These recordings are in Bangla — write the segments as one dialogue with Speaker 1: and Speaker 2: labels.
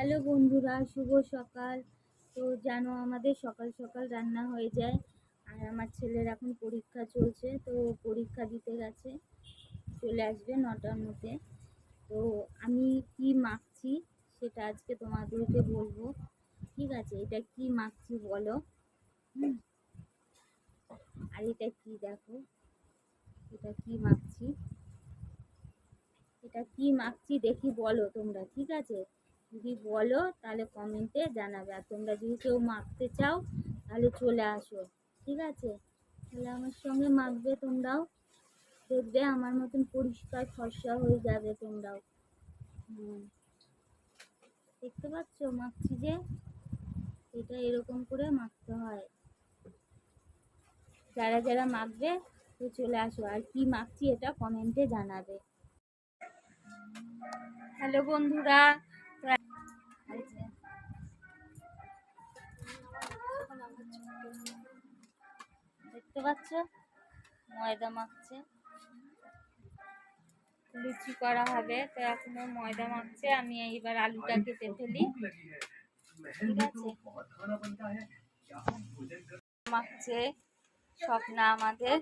Speaker 1: হ্যালো বন্ধুরা, শুভ সকাল। তো জানো আমাদের সকাল সকাল রান্না হয়ে যায়, আর আমার ছেলের এখন পরীক্ষা চলছে, তো পরীক্ষা দিতে গেছে। চলে আসবে নটার মধ্যে। তো আমি কি মাখছি সেটা আজকে তোমাদেরকে বলব। ঠিক আছে, এটা কি মাখছি বলো। আর এটা কি দেখো, এটা কি মাখছি? এটা কি মাখছি দেখি বলো তোমরা, ঠিক আছে? যদি বলো, তাহলে কমেন্টে জানাবে। আর তোমরা যদি কেউ মাখতে চাও, তাহলে চলে আসো। ঠিক আছে? তাহলে আমার সঙ্গে মাখবে তোমরাও। দেখবে আমার মতন পরিষ্কার ফর্সা হয়ে যাবে তোমরাও। দেখতে পাচ্ছ? মাখছি যে। এটা এরকম করে মাখতে হয়। যারা যারা মাখবে তো চলে আসো। আর কি মাখছি এটা কমেন্টে জানাবে। হ্যালো বন্ধুরা দেখতে পাচ্ছ? ময়দা মাখছে। লুচি করা হবে, তো এখনও ময়দা মাখছে। আমি এইবার আলুটা কেটে ফেলি। ঠিক আছে? মাখছে স্বপ্না আমাদের।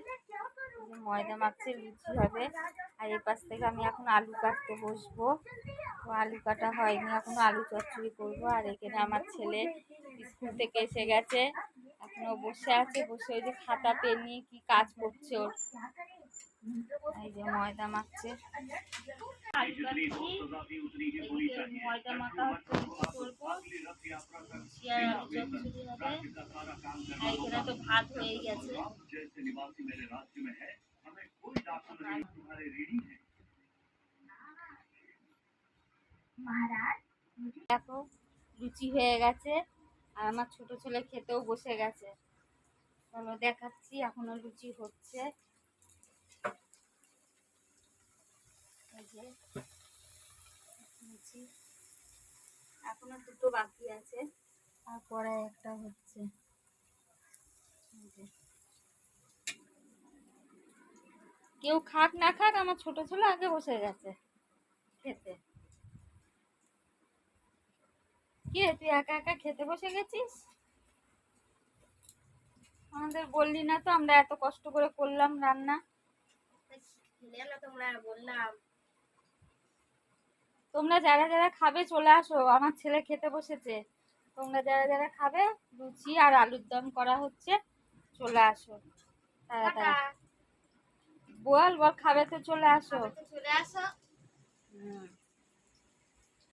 Speaker 1: ময়দা মাখছে, লুচি হবে। আর এই পাশ থেকে আমি এখন আলু কাটতে বসবো। আলু কাটা হয়নি, এখন আলু চচ্চড়ি করব। আর এখানে আমার ছেলে স্কুল থেকে এসে গেছে। বসে আছে, বসে ওই যে খাতা, পেন নিয়ে কি কাজ করছে ওর। এই যে ময়দা মাখছে। ময়দা মাখা তো ভাত গেছে দেখো, লুচি হয়ে গেছে। আর আমার ছোট ছেলে খেতেও বসে গেছে। চলো দেখাচ্ছি, এখনও লুচি হচ্ছে। এখনও দুটো বাকি আছে, তারপরে একটা হচ্ছে। কেউ খাক না খাক, আমার ছোট ছেলে আগে বসে গেছে খেতে। কি রে তুই একা একা খেতে বসে গেছিস? আমাদের বললি না তো আমরা এত কষ্ট করে করলাম রান্না।
Speaker 2: তোমরা বললাম।
Speaker 1: তোমরা যারা যারা খাবে চলে আসো আমার ছেলে খেতে বসেছে। তোমরা যারা যারা খাবে লুচি আর আলুর দম করা হচ্ছে চলে আসো। তাড়াতাড়ি। বল বল খাবে তো চলে আসো।
Speaker 2: চলে আসো।
Speaker 1: হুম।